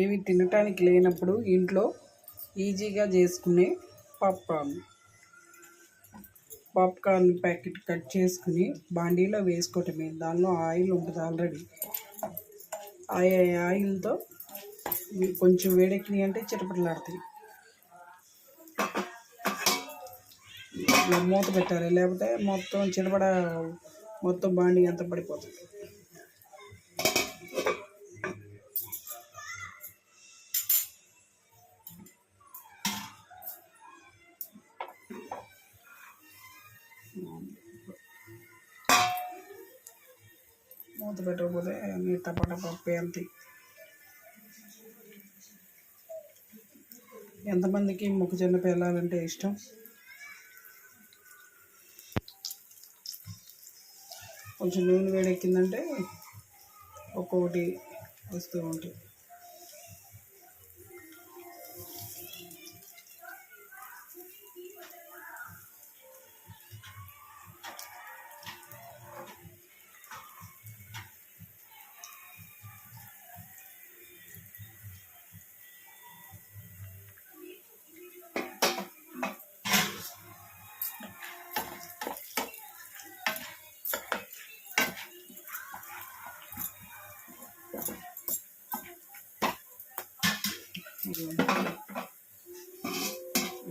ఏవి తినటానికి లేనప్పుడు ఇంట్లో ఈజీగా చేసుకునే పాప్కార్న్. పాప్కార్న్ ప్యాకెట్ కట్ చేసుకుని బాండీలో వేసుకోవటమే. దానిలో ఆయిల్ ఉంటుంది ఆల్రెడీ. ఆ ఆయిల్తో కొంచెం వేడెక్కినాయి అంటే చిటపటలాడతాయి. మూత పెట్టాలి. లేకపోతే మొత్తం చిటపడ మొత్తం బాండీ అంతా పడిపోతుంది. మూత పెట్టకపోతే అన్ని టపా టపా ఎంతమందికి మొక్కజొన్న పేలాలంటే ఇష్టం? కొంచెం నూనె వేడెక్కిందంటే ఒక్కొక్కటి వస్తూ ఉంటాయి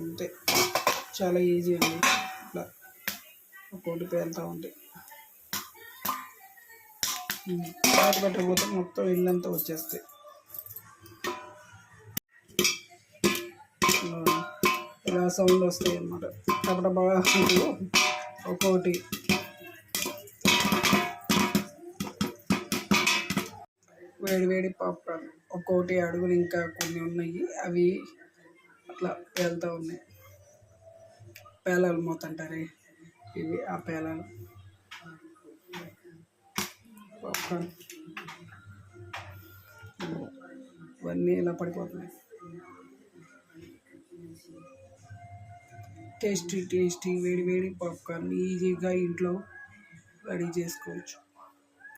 అంతే చాలా ఈజీ అండి. ఇట్లా ఒక్కొక్కటి పేలుతూ ఉంటాయి. పాట పెట్టకపోతే మొత్తం ఇల్లంతా వచ్చేస్తాయి. ఇలా సౌండ్ వస్తాయి అన్నమాట. టపట బాగా ఒక్కొక్కటి వేడి వేడి పాప్కార్న్. ఒక్కొక్కటి అడుగులు ఇంకా కొన్ని ఉన్నాయి. అవి అట్లా పేలుతూ ఉన్నాయి. పేలాలు మోతంటారే. అంటారే ఇవి ఆ పేలాలు. పాప్కార్న్. ఇవన్నీ ఇలా పడిపోతున్నాయి. టేస్టీ టేస్టీ వేడి వేడి పాప్కార్న్ ఈజీగా ఇంట్లో రెడీ చేసుకోవచ్చు.